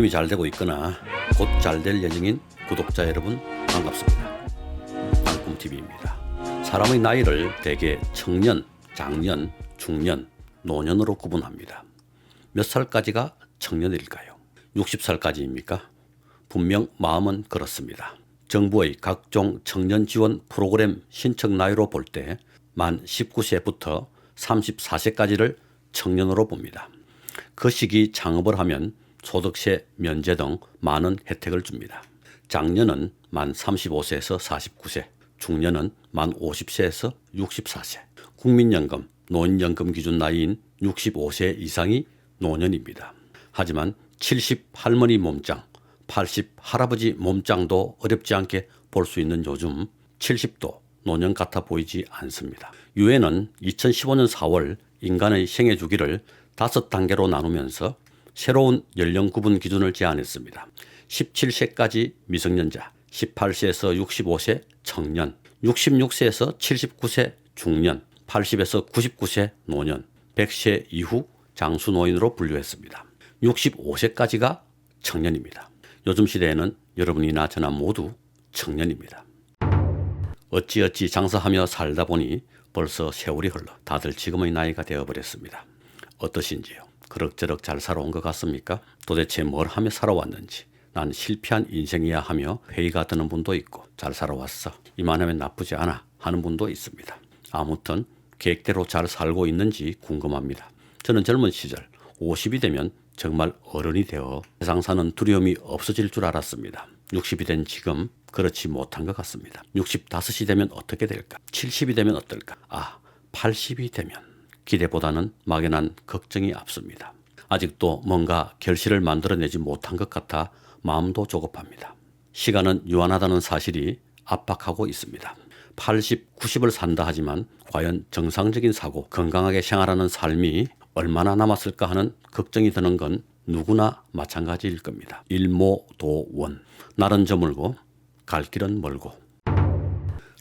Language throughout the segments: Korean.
이미 잘 되고 있거나 곧 잘 될 예정인 구독자 여러분 반갑습니다. 땅꿈TV입니다. 사람의 나이를 대개 청년, 장년, 중년, 노년으로 구분합니다. 몇 살까지가 청년일까요? 60살까지입니까? 분명 마음은 그렇습니다. 정부의 각종 청년 지원 프로그램 신청 나이로 볼 때 만 19세부터 34세까지를 청년으로 봅니다. 그 시기 창업을 하면 소득세 면제 등 많은 혜택을 줍니다. 장년은 만 35세에서 49세, 중년은 만 50세에서 64세, 국민연금, 노인연금 기준 나이인 65세 이상이 노년입니다. 하지만 70 할머니 몸짱, 80 할아버지 몸짱도 어렵지 않게 볼 수 있는 요즘 70도 노년 같아 보이지 않습니다. 유엔은 2015년 4월 인간의 생애 주기를 다섯 단계로 나누면서 새로운 연령 구분 기준을 제안했습니다. 17세까지 미성년자, 18세에서 65세 청년, 66세에서 79세 중년, 80에서 99세 노년, 100세 이후 장수 노인으로 분류했습니다. 65세까지가 청년입니다. 요즘 시대에는 여러분이나 저나 모두 청년입니다. 어찌어찌 장사하며 살다 보니 벌써 세월이 흘러 다들 지금의 나이가 되어버렸습니다. 어떠신지요? 그럭저럭 잘 살아온 것 같습니까? 도대체 뭘 하며 살아왔는지 난 실패한 인생이야 하며 회의가 드는 분도 있고 잘 살아왔어 이만하면 나쁘지 않아 하는 분도 있습니다. 아무튼 계획대로 잘 살고 있는지 궁금합니다. 저는 젊은 시절 50이 되면 정말 어른이 되어 세상 사는 두려움이 없어질 줄 알았습니다. 60이 된 지금 그렇지 못한 것 같습니다. 65이 되면 어떻게 될까? 70이 되면 어떨까? 아, 80이 되면 기대보다는 막연한 걱정이 앞섭니다. 아직도 뭔가 결실을 만들어내지 못한 것 같아 마음도 조급합니다. 시간은 유한하다는 사실이 압박하고 있습니다. 80, 90을 산다 하지만 과연 정상적인 사고, 건강하게 생활하는 삶이 얼마나 남았을까 하는 걱정이 드는 건 누구나 마찬가지일 겁니다. 일모도원. 날은 저물고 갈 길은 멀고.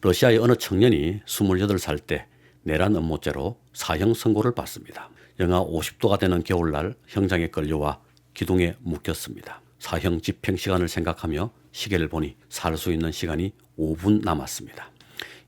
러시아의 어느 청년이 28살 때 내란 음모죄로 사형 선고를 받습니다. 영하 50도가 되는 겨울날 형장에 끌려와 기둥에 묶였습니다. 사형 집행 시간을 생각하며 시계를 보니 살 수 있는 시간이 5분 남았습니다.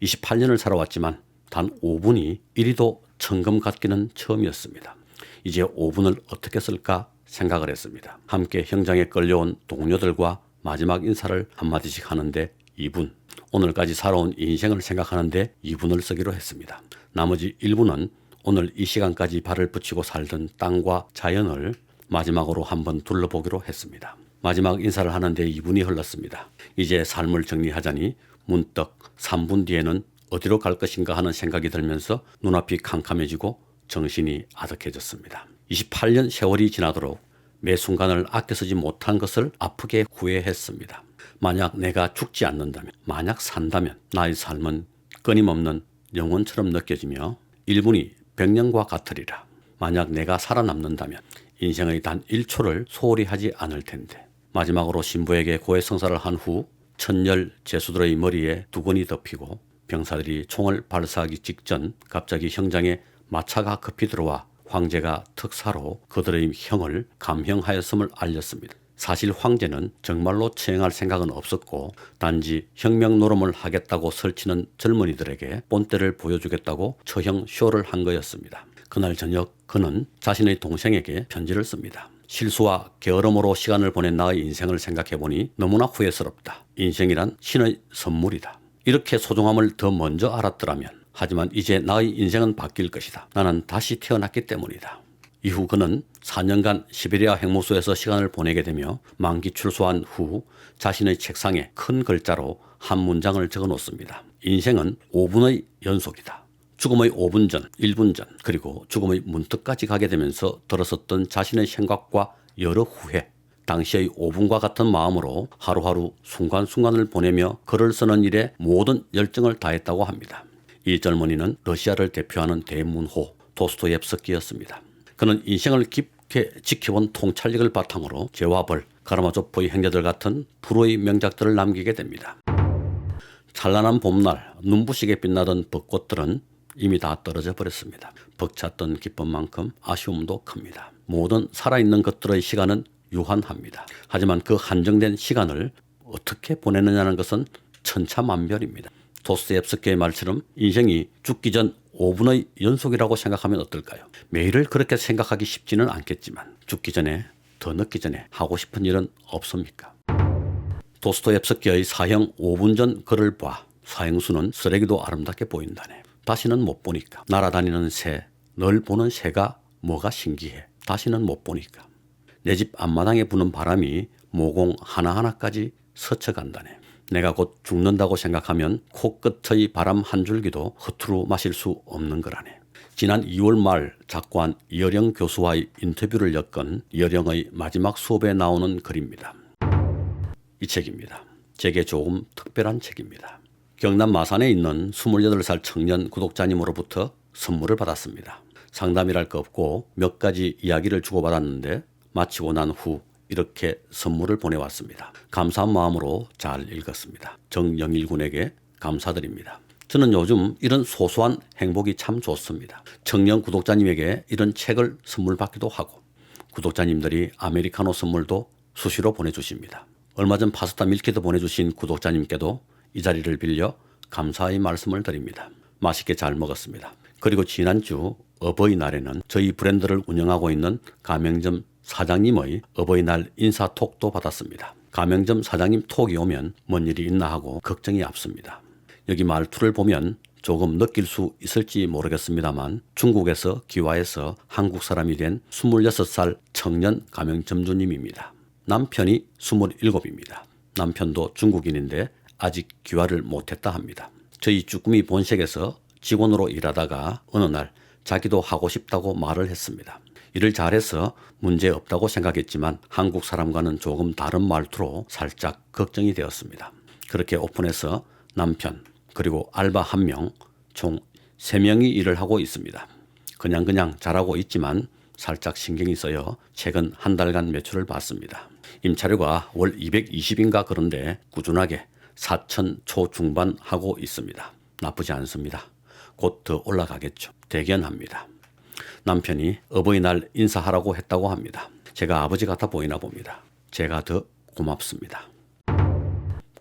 28년을 살아왔지만 단 5분이 이리도 천금 같기는 처음이었습니다. 이제 5분을 어떻게 쓸까 생각을 했습니다. 함께 형장에 끌려온 동료들과 마지막 인사를 한마디씩 하는데 2분. 오늘까지 살아온 인생을 생각하는데 2분을 쓰기로 했습니다. 나머지 1분은 오늘 이 시간까지 발을 붙이고 살던 땅과 자연을 마지막으로 한번 둘러보기로 했습니다. 마지막 인사를 하는데 2분이 흘렀습니다. 이제 삶을 정리하자니 문득 3분 뒤에는 어디로 갈 것인가 하는 생각이 들면서 눈앞이 캄캄해지고 정신이 아득해졌습니다. 28년 세월이 지나도록 매 순간을 아껴 쓰지 못한 것을 아프게 후회했습니다. 만약 내가 죽지 않는다면, 만약 산다면 나의 삶은 끊임없는 영혼처럼 느껴지며 1분이 100년과 같으리라. 만약 내가 살아남는다면 인생의 단 1초를 소홀히 하지 않을 텐데. 마지막으로 신부에게 고해 성사를 한 후 천열 제수들의 머리에 두건이 덮이고 병사들이 총을 발사하기 직전 갑자기 형장에 마차가 급히 들어와 황제가 특사로 그들의 형을 감형하였음을 알렸습니다. 사실 황제는 정말로 처형할 생각은 없었고 단지 혁명 노름을 하겠다고 설치는 젊은이들에게 본때를 보여주겠다고 처형 쇼를 한 거였습니다. 그날 저녁 그는 자신의 동생에게 편지를 씁니다. 실수와 게으름으로 시간을 보낸 나의 인생을 생각해보니 너무나 후회스럽다. 인생이란 신의 선물이다. 이렇게 소중함을 더 먼저 알았더라면 하지만 이제 나의 인생은 바뀔 것이다. 나는 다시 태어났기 때문이다. 이후 그는 4년간 시베리아 핵무소에서 시간을 보내게 되며 만기 출소한 후 자신의 책상에 큰 글자로 한 문장을 적어 놓습니다. 인생은 5분의 연속이다. 죽음의 5분 전, 1분 전, 그리고 죽음의 문턱까지 가게 되면서 들었었던 자신의 생각과 여러 후회, 당시의 5분과 같은 마음으로 하루하루 순간순간을 보내며 글을 쓰는 일에 모든 열정을 다했다고 합니다. 이 젊은이는 러시아를 대표하는 대문호 도스토옙스키였습니다. 그는 인생을 깊게 지켜본 통찰력을 바탕으로 제와벌, 가라마조프의 행자들 같은 불후의 명작들을 남기게 됩니다. 찬란한 봄날 눈부시게 빛나던 벚꽃들은 이미 다 떨어져 버렸습니다. 벅찼던 기쁨만큼 아쉬움도 큽니다. 모든 살아있는 것들의 시간은 유한합니다. 하지만 그 한정된 시간을 어떻게 보내느냐는 것은 천차만별입니다. 도스토옙스키의 말처럼 인생이 죽기 전 5분의 연속이라고 생각하면 어떨까요? 매일을 그렇게 생각하기 쉽지는 않겠지만 죽기 전에 더 늦기 전에 하고 싶은 일은 없습니까? 도스토옙스키의 사형 5분 전 글을 봐 사형수는 쓰레기도 아름답게 보인다네. 다시는 못 보니까 날아다니는 새, 널 보는 새가 뭐가 신기해. 다시는 못 보니까 내 집 앞마당에 부는 바람이 모공 하나하나까지 스쳐간다네. 내가 곧 죽는다고 생각하면 코끝의 바람 한 줄기도 허투루 마실 수 없는 거라네. 지난 2월 말 작고한 이어령 교수와의 인터뷰를 엮은 이어령의 마지막 수업에 나오는 글입니다. 이 책입니다. 제게 조금 특별한 책입니다. 경남 마산에 있는 28살 청년 구독자님으로부터 선물을 받았습니다. 상담이랄 거 없고 몇 가지 이야기를 주고받았는데 마치고 난 후 이렇게 선물을 보내왔습니다. 감사한 마음으로 잘 읽었습니다. 정영일 군에게 감사드립니다. 저는 요즘 이런 소소한 행복이 참 좋습니다. 청년 구독자님에게 이런 책을 선물 받기도 하고 구독자님들이 아메리카노 선물도 수시로 보내주십니다. 얼마 전 파스타 밀키트 보내주신 구독자님께도 이 자리를 빌려 감사의 말씀을 드립니다. 맛있게 잘 먹었습니다. 그리고 지난주 어버이날에는 저희 브랜드를 운영하고 있는 가맹점 사장님의 어버이날 인사톡도 받았습니다. 가맹점 사장님 톡이 오면 뭔 일이 있나 하고 걱정이 앞섭니다. 여기 말투를 보면 조금 느낄 수 있을지 모르겠습니다만 중국에서 귀화해서 한국 사람이 된 26살 청년 가맹점주님입니다. 남편이 27입니다. 남편도 중국인인데 아직 귀화를 못했다 합니다. 저희 쭈꾸미 본색에서 직원으로 일하다가 어느 날 자기도 하고 싶다고 말을 했습니다. 일을 잘해서 문제 없다고 생각했지만 한국 사람과는 조금 다른 말투로 살짝 걱정이 되었습니다. 그렇게 오픈해서 남편 그리고 알바 한 명, 총 세명이 일을 하고 있습니다. 그냥 그냥 잘하고 있지만 살짝 신경이 써요. 최근 한 달간 매출을 봤습니다. 임차료가 월 220인가 그런데 꾸준하게 4천 초중반 하고 있습니다. 나쁘지 않습니다. 곧 더 올라가겠죠. 대견합니다. 남편이 어버이날 인사하라고 했다고 합니다. 제가 아버지 같아 보이나 봅니다. 제가 더 고맙습니다.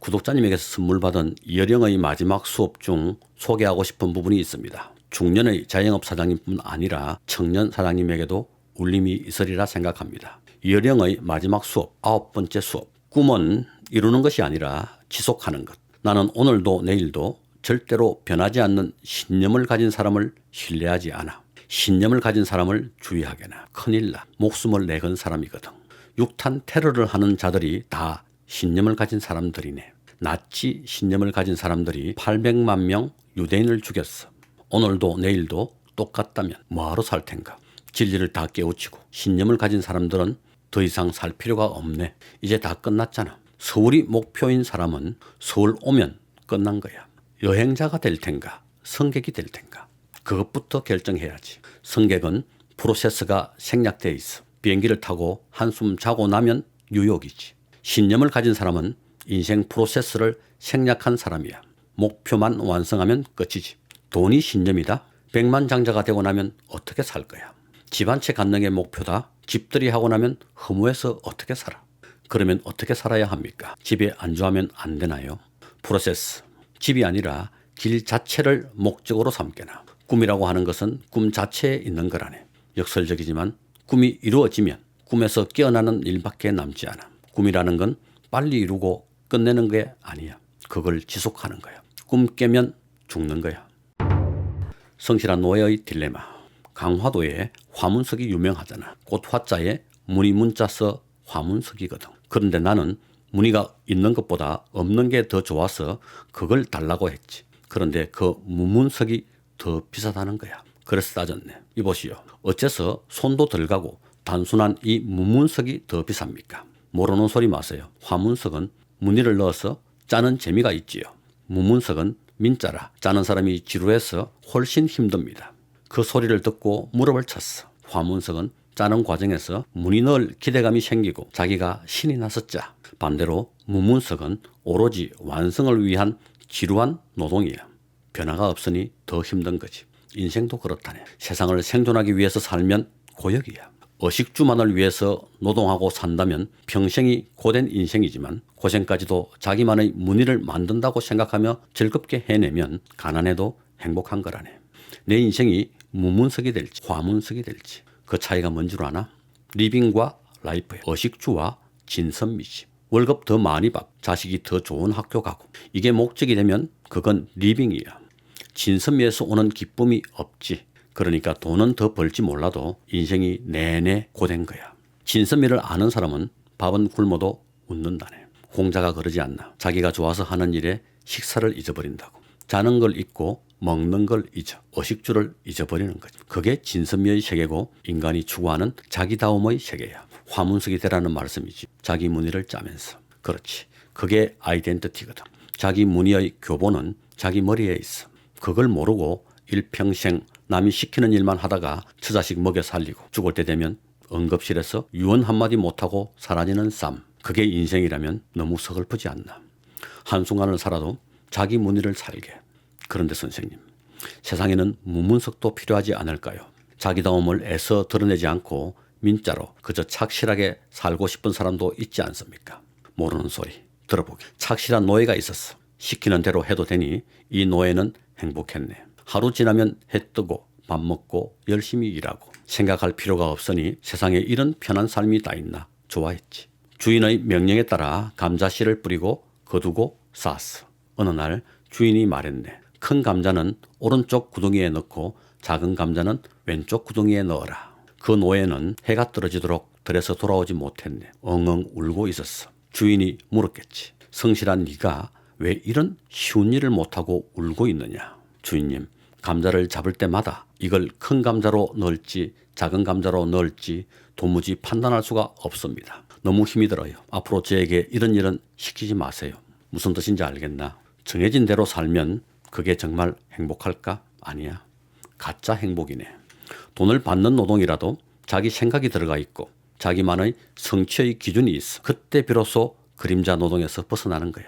구독자님에게서 선물 받은 이어령의 마지막 수업 중 소개하고 싶은 부분이 있습니다. 중년의 자영업 사장님뿐 아니라 청년 사장님에게도 울림이 있으리라 생각합니다. 이어령의 마지막 수업, 아홉 번째 수업. 꿈은 이루는 것이 아니라 지속하는 것. 나는 오늘도 내일도 절대로 변하지 않는 신념을 가진 사람을 신뢰하지 않아. 신념을 가진 사람을 주의하게나 큰일 나. 목숨을 내건 사람이거든. 육탄 테러를 하는 자들이 다 신념을 가진 사람들이네. 나치 신념을 가진 사람들이 800만 명 유대인을 죽였어. 오늘도 내일도 똑같다면 뭐하러 살 텐가. 진리를 다 깨우치고 신념을 가진 사람들은 더 이상 살 필요가 없네. 이제 다 끝났잖아. 서울이 목표인 사람은 서울 오면 끝난 거야. 여행자가 될 텐가, 성객이 될 텐가. 그것부터 결정해야지. 성객은 프로세스가 생략돼 있어. 비행기를 타고 한숨 자고 나면 뉴욕이지. 신념을 가진 사람은 인생 프로세스를 생략한 사람이야. 목표만 완성하면 끝이지. 돈이 신념이다. 백만 장자가 되고 나면 어떻게 살 거야? 집 한 채 갖는 게 목표다. 집들이 하고 나면 허무해서 어떻게 살아? 그러면 어떻게 살아야 합니까? 집에 안주하면 안 되나요? 프로세스. 집이 아니라 길 자체를 목적으로 삼게나. 꿈이라고 하는 것은 꿈 자체에 있는 거라네. 역설적이지만 꿈이 이루어지면 꿈에서 깨어나는 일밖에 남지 않아. 꿈이라는 건 빨리 이루고 끝내는 게 아니야. 그걸 지속하는 거야. 꿈 깨면 죽는 거야. 성실한 노예의 딜레마. 강화도에 화문석이 유명하잖아. 꽃 화자에 무늬 문자 써 화문석이거든. 그런데 나는 무늬가 있는 것보다 없는 게 더 좋아서 그걸 달라고 했지. 그런데 그 무문석이 더 비싸다는 거야. 그래서 따졌네. 이보시오. 어째서 손도 덜 가고 단순한 이 무문석이 더 비쌉니까? 모르는 소리 마세요. 화문석은 무늬를 넣어서 짜는 재미가 있지요. 무문석은 민자라 짜는 사람이 지루해서 훨씬 힘듭니다. 그 소리를 듣고 무릎을 쳤어. 화문석은 짜는 과정에서 무늬 넣을 기대감이 생기고 자기가 신이 나서 짜. 반대로 무문석은 오로지 완성을 위한 지루한 노동이야. 변화가 없으니 더 힘든 거지. 인생도 그렇다네. 세상을 생존하기 위해서 살면 고역이야. 어식주만을 위해서 노동하고 산다면 평생이 고된 인생이지만 고생까지도 자기만의 무늬를 만든다고 생각하며 즐겁게 해내면 가난해도 행복한 거라네. 내 인생이 무문석이 될지 화문석이 될지 그 차이가 뭔 줄 아나? 리빙과 라이프의 어식주와 진선미 씨. 월급 더 많이 받고 자식이 더 좋은 학교 가고 이게 목적이 되면 그건 리빙이야. 진선미에서 오는 기쁨이 없지. 그러니까 돈은 더 벌지 몰라도 인생이 내내 고된 거야. 진선미를 아는 사람은 밥은 굶어도 웃는다네. 공자가 그러지 않나. 자기가 좋아서 하는 일에 식사를 잊어버린다고. 자는 걸 잊고 먹는 걸 잊어. 어식주를 잊어버리는 거지. 그게 진선미의 세계고 인간이 추구하는 자기다움의 세계야. 화문석이 되라는 말씀이지. 자기 무늬를 짜면서. 그렇지. 그게 아이덴티티거든. 자기 무늬의 교본은 자기 머리에 있어. 그걸 모르고 일평생 남이 시키는 일만 하다가 처자식 먹여 살리고 죽을 때 되면 응급실에서 유언 한마디 못하고 사라지는 삶. 그게 인생이라면 너무 서글프지 않나. 한순간을 살아도 자기 무늬를 살게. 그런데 선생님, 세상에는 무문석도 필요하지 않을까요? 자기다움을 애써 드러내지 않고 민자로 그저 착실하게 살고 싶은 사람도 있지 않습니까? 모르는 소리 들어보기. 착실한 노예가 있었어. 시키는 대로 해도 되니 이 노예는 행복했네. 하루 지나면 해 뜨고 밥 먹고 열심히 일하고 생각할 필요가 없으니 세상에 이런 편한 삶이 다 있나 좋아했지. 주인의 명령에 따라 감자씨를 뿌리고 거두고 쌌어. 어느 날 주인이 말했네. 큰 감자는 오른쪽 구덩이에 넣고 작은 감자는 왼쪽 구덩이에 넣어라. 그 노예는 해가 떨어지도록 들에서 돌아오지 못했네. 엉엉 울고 있었어. 주인이 물었겠지. 성실한 네가 왜 이런 쉬운 일을 못하고 울고 있느냐. 주인님, 감자를 잡을 때마다 이걸 큰 감자로 넣을지 작은 감자로 넣을지 도무지 판단할 수가 없습니다. 너무 힘이 들어요. 앞으로 저에게 이런 일은 시키지 마세요. 무슨 뜻인지 알겠나? 정해진 대로 살면 그게 정말 행복할까? 아니야. 가짜 행복이네. 돈을 받는 노동이라도 자기 생각이 들어가 있고 자기만의 성취의 기준이 있어. 그때 비로소 그림자 노동에서 벗어나는 거야.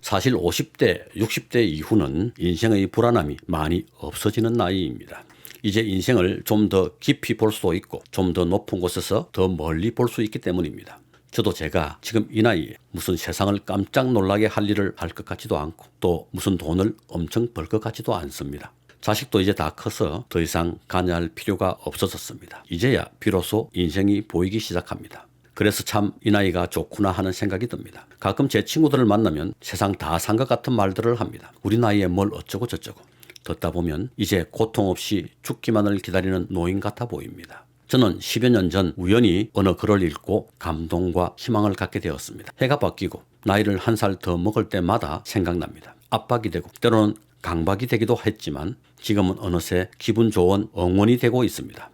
사실 50대, 60대 이후는 인생의 불안함이 많이 없어지는 나이입니다. 이제 인생을 좀 더 깊이 볼 수도 있고 좀 더 높은 곳에서 더 멀리 볼 수 있기 때문입니다. 저도 제가 지금 이 나이에 무슨 세상을 깜짝 놀라게 할 일을 할 것 같지도 않고 또 무슨 돈을 엄청 벌 것 같지도 않습니다. 자식도 이제 다 커서 더 이상 관여할 필요가 없어졌습니다. 이제야 비로소 인생이 보이기 시작합니다. 그래서 참 이 나이가 좋구나 하는 생각이 듭니다. 가끔 제 친구들을 만나면 세상 다 산 것 같은 말들을 합니다. 우리 나이에 뭘 어쩌고 저쩌고. 듣다 보면 이제 고통 없이 죽기만을 기다리는 노인 같아 보입니다. 저는 10여 년 전 우연히 어느 글을 읽고 감동과 희망을 갖게 되었습니다. 해가 바뀌고 나이를 한 살 더 먹을 때마다 생각납니다. 압박이 되고 때로는 강박이 되기도 했지만 지금은 어느새 기분 좋은 응원이 되고 있습니다.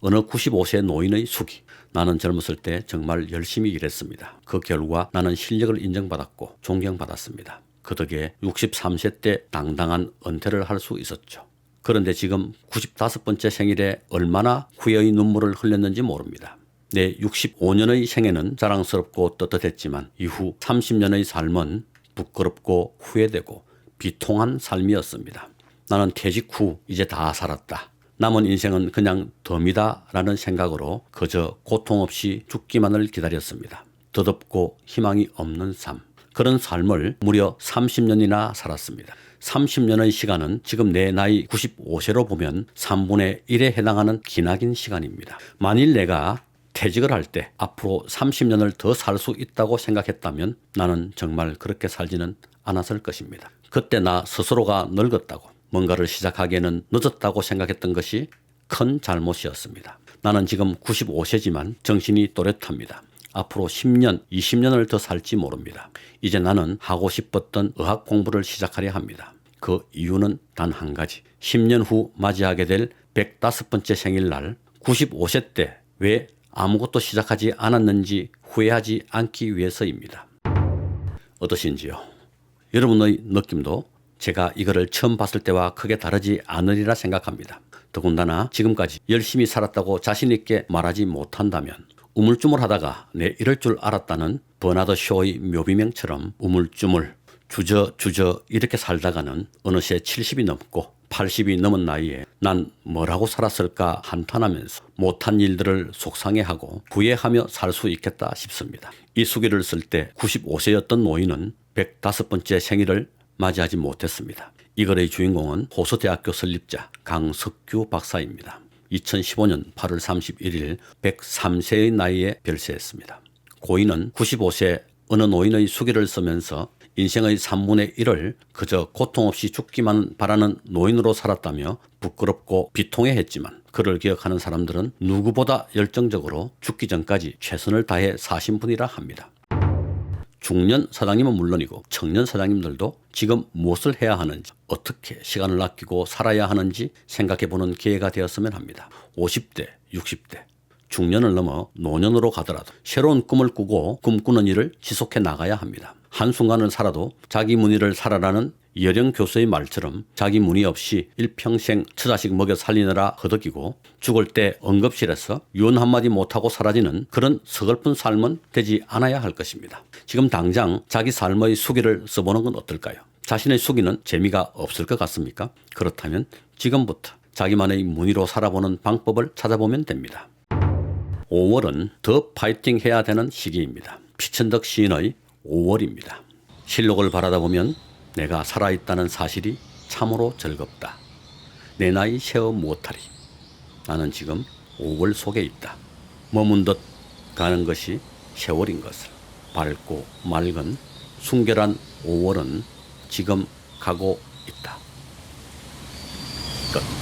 어느 95세 노인의 수기. 나는 젊었을 때 정말 열심히 일했습니다. 그 결과 나는 실력을 인정받았고 존경받았습니다. 그 덕에 63세 때 당당한 은퇴를 할 수 있었죠. 그런데 지금 95번째 생일에 얼마나 후회의 눈물을 흘렸는지 모릅니다. 내 65년의 생애는 자랑스럽고 떳떳했지만 이후 30년의 삶은 부끄럽고 후회되고 비통한 삶이었습니다. 나는 퇴직 후 이제 다 살았다. 남은 인생은 그냥 덤이다라는 생각으로 그저 고통 없이 죽기만을 기다렸습니다. 덧없고 희망이 없는 삶. 그런 삶을 무려 30년이나 살았습니다. 30년의 시간은 지금 내 나이 95세로 보면 3분의 1에 해당하는 기나긴 시간입니다. 만일 내가 퇴직을 할 때 앞으로 30년을 더 살 수 있다고 생각했다면 나는 정말 그렇게 살지는 않았을 것입니다. 그때 나 스스로가 늙었다고 뭔가를 시작하기에는 늦었다고 생각했던 것이 큰 잘못이었습니다. 나는 지금 95세지만 정신이 또렷합니다. 앞으로 10년, 20년을 더 살지 모릅니다. 이제 나는 하고 싶었던 의학 공부를 시작하려 합니다. 그 이유는 단 한 가지. 10년 후 맞이하게 될 105번째 생일날 95세 때 왜 아무것도 시작하지 않았는지 후회하지 않기 위해서입니다. 어떠신지요? 여러분의 느낌도 제가 이거를 처음 봤을 때와 크게 다르지 않으리라 생각합니다. 더군다나 지금까지 열심히 살았다고 자신있게 말하지 못한다면 우물쭈물 하다가 내 이럴 줄 알았다는 버나드 쇼의 묘비명처럼 우물쭈물 주저 주저 이렇게 살다가는 어느새 70이 넘고 80이 넘은 나이에 난 뭐라고 살았을까 한탄하면서 못한 일들을 속상해하고 후회하며 살 수 있겠다 싶습니다. 이 수기를 쓸 때 95세였던 노인은 105번째 생일을 맞이하지 못했습니다. 이 글의 주인공은 호서대학교 설립자 강석규 박사입니다. 2015년 8월 31일 103세의 나이에 별세했습니다. 고인은 95세 어느 노인의 수기를 쓰면서 인생의 3분의 1을 그저 고통 없이 죽기만 바라는 노인으로 살았다며 부끄럽고 비통해했지만 그를 기억하는 사람들은 누구보다 열정적으로 죽기 전까지 최선을 다해 사신 분이라 합니다. 중년 사장님은 물론이고 청년 사장님들도 지금 무엇을 해야 하는지 어떻게 시간을 아끼고 살아야 하는지 생각해 보는 기회가 되었으면 합니다. 50대, 60대, 중년을 넘어 노년으로 가더라도 새로운 꿈을 꾸고 꿈꾸는 일을 지속해 나가야 합니다. 한순간을 살아도 자기 문의를 살아라는 이여령 교수의 말처럼 자기 문의 없이 일평생 처자식 먹여 살리느라 허덕이고 죽을 때 응급실에서 유언 한마디 못하고 사라지는 그런 서글픈 삶은 되지 않아야 할 것입니다. 지금 당장 자기 삶의 수기를 써보는 건 어떨까요? 자신의 수기는 재미가 없을 것 같습니까? 그렇다면 지금부터 자기만의 문의로 살아보는 방법을 찾아보면 됩니다. 5월은 더 파이팅 해야 되는 시기입니다. 피천덕 시인의 5월입니다. 실록을 바라다 보면 내가 살아있다는 사실이 참으로 즐겁다. 내 나이 세어 못하리. 나는 지금 5월 속에 있다. 머문 듯 가는 것이 세월인 것을. 밝고 맑은 순결한 5월은 지금 가고 있다. 끝.